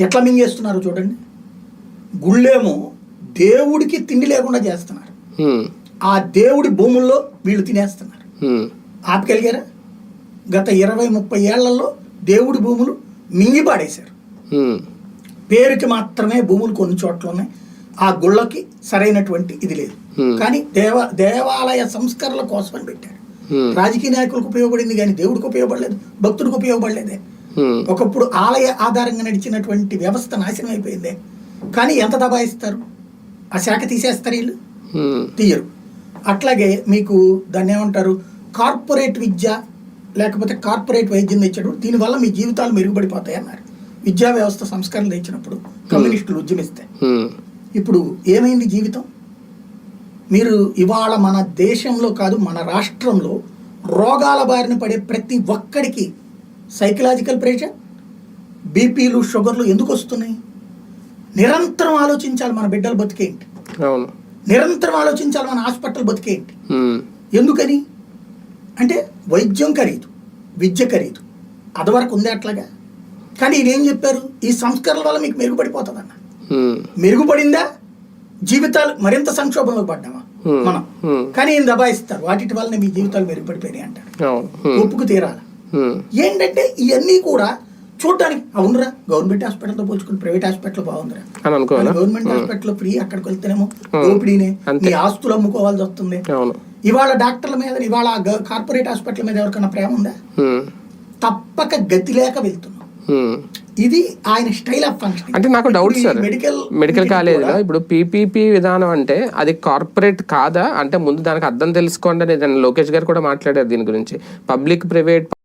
ఎట్లా మింగేస్తున్నారు చూడండి. గుళ్ళేమో దేవుడికి తిండి లేకుండా చేస్తున్నారు. ఆ దేవుడి భూముల్లో వీళ్ళు తినేస్తున్నారు. ఆపగలిగారా? గత ఇరవై ముప్పై ఏళ్ళలో దేవుడి భూములు మింగి పాడేశారు. పేరుకి మాత్రమే భూములు కొన్ని చోట్ల ఉన్నాయి. ఆ గుళ్ళకి సరైనటువంటి ఇది లేదు. కానీ దేవ దేవాలయ సంస్కరణల కోసమని పెట్టారు. రాజకీయ నాయకులకు ఉపయోగపడింది కానీ దేవుడికి ఉపయోగపడలేదు. భక్తుడికి ఉపయోగపడలేదే. ఒకప్పుడు ఆలయ ఆధారంగా నడిచినటువంటి వ్యవస్థ నాశనం అయిపోయిందే. కానీ ఎంత దబాయిస్తారు ఆ శాఖ తీసేస్తారు వీళ్ళు? ఉమ్, తీయరు. అట్లాగే మీకు దాన్ని ఏమంటారు? కార్పొరేట్ విద్య లేకపోతే కార్పొరేట్ వైద్యం తెచ్చినప్పుడు దీనివల్ల మీ జీవితాలు మెరుగుపడిపోతాయి అన్నారు. విద్యా వ్యవస్థ సంస్కరణ తెచ్చినప్పుడు కమ్యూనిస్టులు ఉద్యమిస్తే. ఇప్పుడు ఏమైంది జీవితం? మీరు ఇవాళ మన దేశంలో కాదు మన రాష్ట్రంలో రోగాల బారిన పడే ప్రతి ఒక్కడికి సైకలాజికల్ ప్రెషర్ బీపీలు షుగర్లు ఎందుకు వస్తున్నాయి? నిరంతరం ఆలోచించాలి మన బిడ్డల బతికేంటి నిరంతరం ఆలోచించాలి మన హాస్పిటల్ బతికేంటి ఎందుకని? అంటే వైద్యం ఖరీదు విద్య ఖరీదు. అదివరకు ఉంది అట్లాగా. కానీ ఈయన ఏం చెప్పారు? ఈ సంస్కరణల వల్ల మీకు మెరుగుపడిపోతుందన్న. మెరుగుపడిందా? జీవితాలు మరింత సంక్షోభంలో పడ్డామా. మనం. కానీ ఈయన దబాయిస్తారు. వాటి వల్ల మీ జీవితాలు మెరుగుపడిపోయినాయి అంటారు. ఒప్పుకు తీరాలి? ఏంటంటే ఇవన్నీ కూడా చూడటానికి అవునరా గవర్నమెంట్ హాస్పిటల్తో పోల్చుకుని ప్రైవేట్ హాస్పిటల్ బాగుందిరా. గవర్నమెంట్ హాస్పిటల్ ఫ్రీ అక్కడికి వెళ్తేనేమో దోపిడీనే అంతే. నీ ఆస్తులు అమ్ముకోవాల్సి వస్తుంది. అవును. ఇవాళ డాక్టర్ల మీద ఇవాళ కార్పొరేట్ హాస్పిటల్ మీద ఎవరికైనా ప్రేమ ఉందా? తప్పక గతి లేక వెళ్తున్నాం. ఇది ఆయన స్టైల్ ఆఫ్ ఫంక్షన్. అంటే నాకు డౌట్ సార్ మెడికల్ మెడికల్ కాలేజీలో ఇప్పుడు పీపీపీ విధానం అంటే అది కార్పొరేట్ కాదా? అంటే ముందు దానికి అర్థం తెలుసుకోండి అని లోకేష్ గారు కూడా మాట్లాడారు దీని గురించి. Public private